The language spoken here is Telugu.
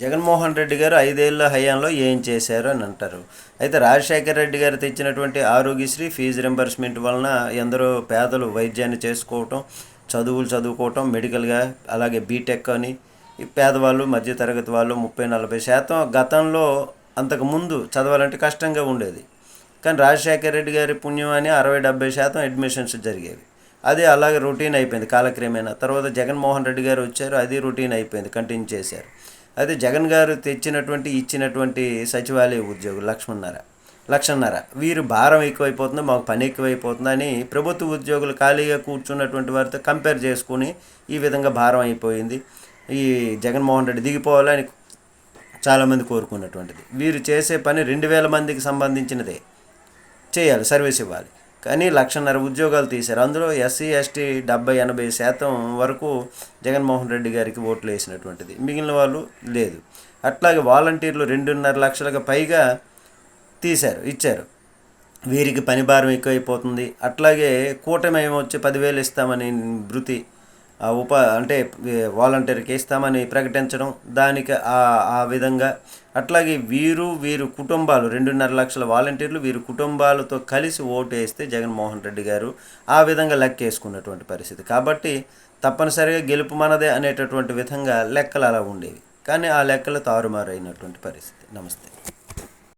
జగన్మోహన్ రెడ్డి గారు ఐదేళ్ళ హయాంలో ఏం చేశారు అని అంటారు. అయితే రాజశేఖర రెడ్డి గారు తెచ్చినటువంటి ఆరోగ్యశ్రీ ఫీజు రింబర్స్మెంట్ వలన ఎందరో పేదలు వైద్యాన్ని చేసుకోవటం చదువులు చదువుకోవటం మెడికల్గా అలాగే బీటెక్ అని పేదవాళ్ళు మధ్యతరగతి వాళ్ళు ముప్పై నలభై శాతం గతంలో అంతకుముందు చదవాలంటే కష్టంగా ఉండేది. కానీ రాజశేఖర రెడ్డి గారి పుణ్యం అని అరవై డెబ్బై శాతం అడ్మిషన్స్ జరిగేవి. అది అలాగే రొటీన్ అయిపోయింది కాలక్రమేణా. తర్వాత జగన్మోహన్ రెడ్డి గారు వచ్చారు అది రొటీన్ అయిపోయింది కంటిన్యూ చేశారు. అయితే జగన్ గారు తెచ్చినటువంటి ఇచ్చినటువంటి సచివాలయ ఉద్యోగులు లక్ష్మణ్ణర లక్షన్నర వీరు భారం ఎక్కువైపోతుంది మాకు పని ఎక్కువైపోతుందని ప్రభుత్వ ఉద్యోగులు ఖాళీగా కూర్చున్నటువంటి వారితో కంపేర్ చేసుకుని ఈ విధంగా భారం అయిపోయింది. ఈ జగన్మోహన్ రెడ్డి దిగిపోవాలని చాలామంది కోరుకున్నటువంటిది. వీరు చేసే పని రెండు వేల మందికి సంబంధించినదే. చేయాలి సర్వీస్ ఇవ్వాలి. కానీ లక్షన్నర ఉద్యోగాలు తీశారు. అందులో ఎస్సీ ఎస్టీ డెబ్బై ఎనభై శాతం వరకు జగన్మోహన్ రెడ్డి గారికి ఓట్లు వేసినటువంటిది. మిగిలిన వాళ్ళు లేదు. అట్లాగే వాలంటీర్లు రెండున్నర లక్షలకు పైగా తీశారు ఇచ్చారు. వీరికి పని భారం ఎక్కువైపోతుంది. అట్లాగే కూటమి వచ్చి పదివేలు ఇస్తామని భృతి ఉప అంటే వాలంటీర్కి ఇస్తామని ప్రకటించడం దానికి ఆ విధంగా. అట్లాగే వీరు వీరు కుటుంబాలు రెండున్నర లక్షల వాలంటీర్లు వీరు కుటుంబాలతో కలిసి ఓటు వేస్తే జగన్మోహన్ రెడ్డి గారు ఆ విధంగా లెక్కేసుకున్నటువంటి పరిస్థితి. కాబట్టి తప్పనిసరిగా గెలుపు మనదే అనేటటువంటి విధంగా లెక్కలు అలా ఉండేవి. కానీ ఆ లెక్కలు తారుమారైనటువంటి పరిస్థితి. నమస్తే.